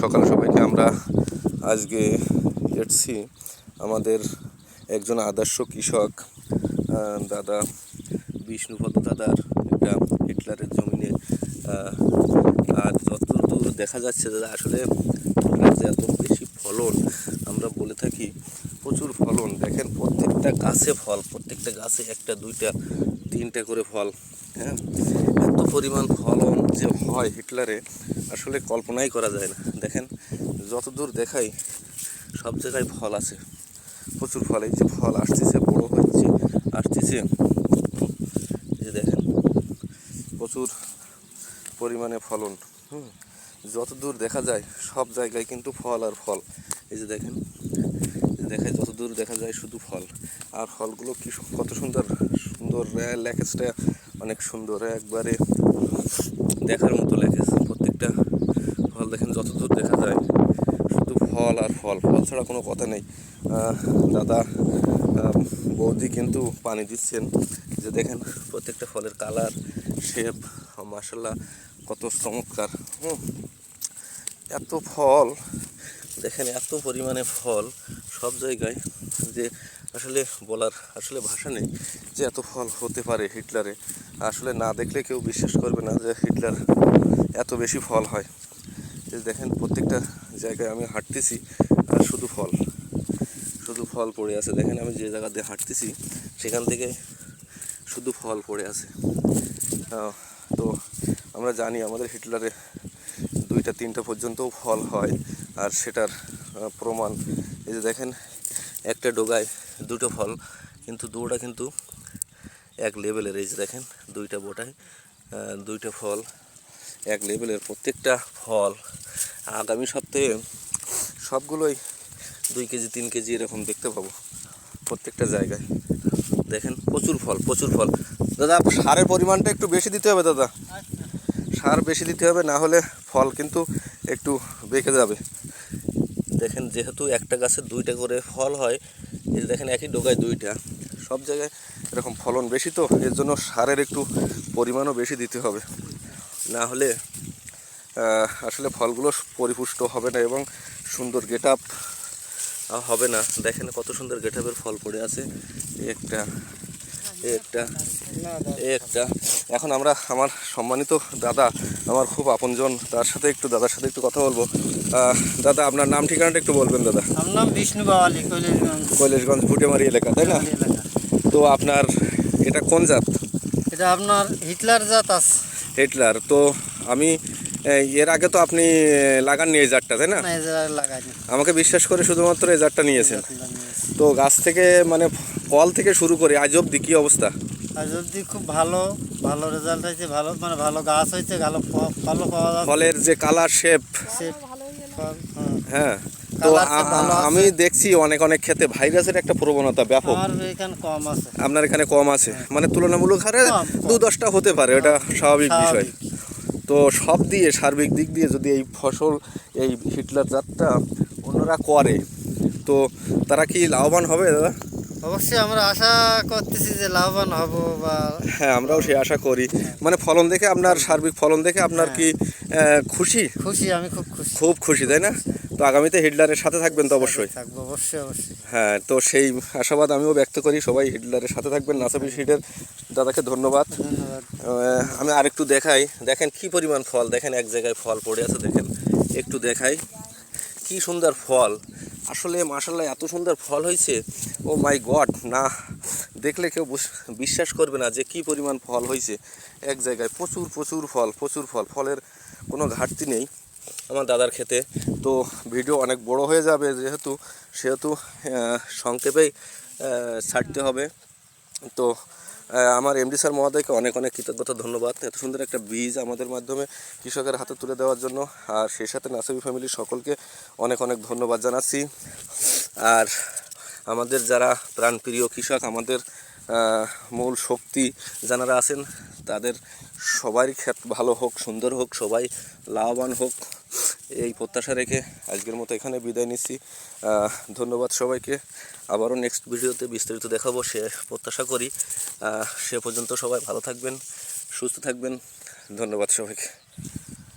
সকাল সবাইকে আমরা আজকে এসছি আমাদের একজন আদর্শ কৃষক দাদা বিষ্ণুপদ দাদার একটা হিটলারের জমিনে আর যতদূর দেখা যাচ্ছে দাদা আসলে যে এত বেশি ফলন, আমরা বলে থাকি প্রচুর ফলন। দেখেন প্রত্যেকটা গাছে ফল, প্রত্যেকটা গাছে একটা, দুইটা তিনটা করে ফল হ্যাঁ? এত পরিমাণ ফলন যে হয় হিটলারে, আসলে কল্পনাই করা যায় না। দেখেন, যতদূর দেখাই, সব জায়গায় ফল আছে। প্রচুর ফল, এই যে ফল আসতেছে, বড় হচ্ছে, আসতেছে। এই যে দেখেন, প্রচুর পরিমাণে ফলন, হুম? যতদূর দেখা যায়, সব জায়গায় কিন্তু ফল আর ফল। এই যে দেখেন দেখায় যতদূর দেখা যায় শুধু ফল। আর ফলগুলো কি কত সুন্দর সুন্দর ল্যাকেজটা অনেক সুন্দর একবারে দেখার মতো ল্যাকেজ প্রত্যেকটা ফল দেখেন, যতদূর দেখা যায়, শুধু ফল আর ফল। ফল ছাড়া কোনো কথা নেই। দাদা বৌদি কিন্তু পানি দিচ্ছেন। যে দেখেন, প্রত্যেকটা ফলের কালার শেপ মাসাল্লাহ কত চমৎকার। হুম, এত ফল। দেখেন, এত পরিমাণে ফল সব জায়গায় যে আসলে বলার আসলে ভাষা নেই যে এত ফল হতে পারে হিটলারে। আসলে না দেখলে কেউ বিশ্বাস করবে না যে হিটলার এত বেশি ফল হয়। দেখেন, প্রত্যেকটা জায়গায় আমি হাঁটতেছি আর শুধু ফল শুধু ফল পড়ে আছে। দেখেন, আমি যে জায়গা দিয়ে হাঁটতেছি, সেখান থেকে শুধু ফল পড়ে আছে। তো আমরা জানি আমাদের হিটলারে দুইটা, তিনটা পর্যন্তও ফল হয়। আর সেটার প্রমাণ। এই যে দেখেন, একটা ডোগায় দুটো ফল, কিন্তু দুটা কিন্তু এক লেভেলের। এই যে দেখেন, দুইটা বোটায় দুইটা ফল, এক লেভেলের প্রত্যেকটা ফল। আগামী সপ্তাহে সবগুলোই দুই কেজি, তিন কেজি এরকম দেখতে পাবো প্রত্যেকটা জায়গায়। দেখেন, প্রচুর ফল প্রচুর ফল। দাদা সারের পরিমাণটা একটু বেশি দিতে হবে, দাদা। সার বেশি দিতে হবে, না হলে ফল কিন্তু একটু বেঁকে যাবে। দেখেন, যেহেতু একটা গাছে দুইটা করে ফল হয়, এই দেখেন একই ডোকায় দুইটা। সব জায়গায় এরকম ফলন বেশি তো, এর জন্য সারের একটু পরিমাণও বেশি দিতে হবে। না হলে আসলে ফলগুলো পরিপুষ্ট হবে না এবং সুন্দর গেট হবে না। দেখেন কত সুন্দর গেট ফল পড়ে আছে। একটা একটা একটা এখন আমরা আমার সম্মানিত দাদা আমার খুব আপনজন তার সাথে একটু দাদার সাথে একটু কথা বলব। দাদা আপনার নাম ঠিকানাটা একটু বলবেন দাদা। আমার নাম বিষ্ণু বাওয়ালি কৈলাসগঞ্জ। কৈলাসগঞ্জ ভুটেমারি এলাকা তাই না? তো আপনার এটা কোন জাত? এটা আপনার হিটলার জাত আছে। হিটলার। তো আমি এর আগে তো আপনি লাগাননি এই জাতটা তাই না? আমাকে বিশ্বাস করে শুধুমাত্র এই জাতটা নিয়েছেন। তো গাছ থেকে মানে ফল থেকে শুরু করে আজ অব্দি কী অবস্থা? আর যদি খুব ভালো ভালো রেজাল্ট হয়েছে ভালো মানে ভালো গাছ হয়েছে ভালো ভালো পাওয়া যাচ্ছে। ফলের যে কালার শেপ ফল, হ্যাঁ। হ্যাঁ তো। আমি দেখছি অনেক অনেক ক্ষেতে ভাইরাসের একটা প্রবণতা ব্যাপক। আমার এখানে কম আছে। আপনার এখানে কম আছে। মানে তুলনামূলক হারে। দু দশটা হতে পারে এটা স্বাভাবিক। বিষয়। তো সব দিয়ে সার্বিক দিক দিয়ে যদি এই ফসল এই হিটলার জাতটা অন্যরা করে তো তারা কি লাভবান হবে দাদা? অবশ্যই আমরা আশা করতেছি যে লাভবান হব বা হ্যাঁ আমরাও সে আশা করি। মানে ফলন দেখে আপনার সার্বিক ফলন দেখে আপনার কি খুশি? খুশি আমি খুব খুশি। খুব খুশি তাই না? তো আগামীতে হিটলারের সাথে থাকবেন তো অবশ্যই। থাকব অবশ্যই অবশ্যই। হ্যাঁ তো সেই আশাবাদ আমিও ব্যক্ত করি সবাই হিটলারের সাথে থাকবেন। নাসাবি হিটের দাদাকে ধন্যবাদ। আমি আরেকটু দেখাই। দেখেন কি পরিমাণ ফল, দেখেন এক জায়গায় ফল পড়ে আছে, দেখেন। একটু দেখাই। কি সুন্দর ফল। আসলে মাসাল্লাহ এত সুন্দর ফল হয়েছে। ও মাই গড, না, দেখলে কেউ বুস- বিশ্বাস করবে না যে কি পরিমাণ ফল হয়েছে। এক জায়গায় প্রচুর প্রচুর ফল প্রচুর ফল। ফলের কোনো ঘাটতি নেই আমার দাদার খেতে তো ভিডিও অনেক বড় হয়ে যাবে যেহেতু, সেহেতু সংক্ষেপেই ছাড়তে হবে। তো আমার এমডি স্যার মহোদয়কে অনেক অনেক কৃতজ্ঞতা, ধন্যবাদ। এত সুন্দর একটা বীজ আমাদের মাধ্যমে কৃষকের হাতে তুলে দেওয়ার জন্য। আর সেই সাথে নাসাবি ফ্যামিলির সকলকে অনেক অনেক ধন্যবাদ জানাচ্ছি। আর আমাদের যারা প্রাণপ্রিয় কৃষক, আমাদের মূল শক্তি যারা আছেন, তাদের সবারই ক্ষেত ভালো হোক, সুন্দর হোক, সবাই লাভবান হোক। এই প্রত্যাশা রেখে আজকের মতো এখানে বিদায় নিচ্ছি। ধন্যবাদ সবাইকে। আবারও নেক্সট ভিডিওতে বিস্তারিত দেখাবো, সে প্রত্যাশা করি। সে পর্যন্ত সবাই ভালো থাকবেন, সুস্থ থাকবেন। ধন্যবাদ সবাইকে।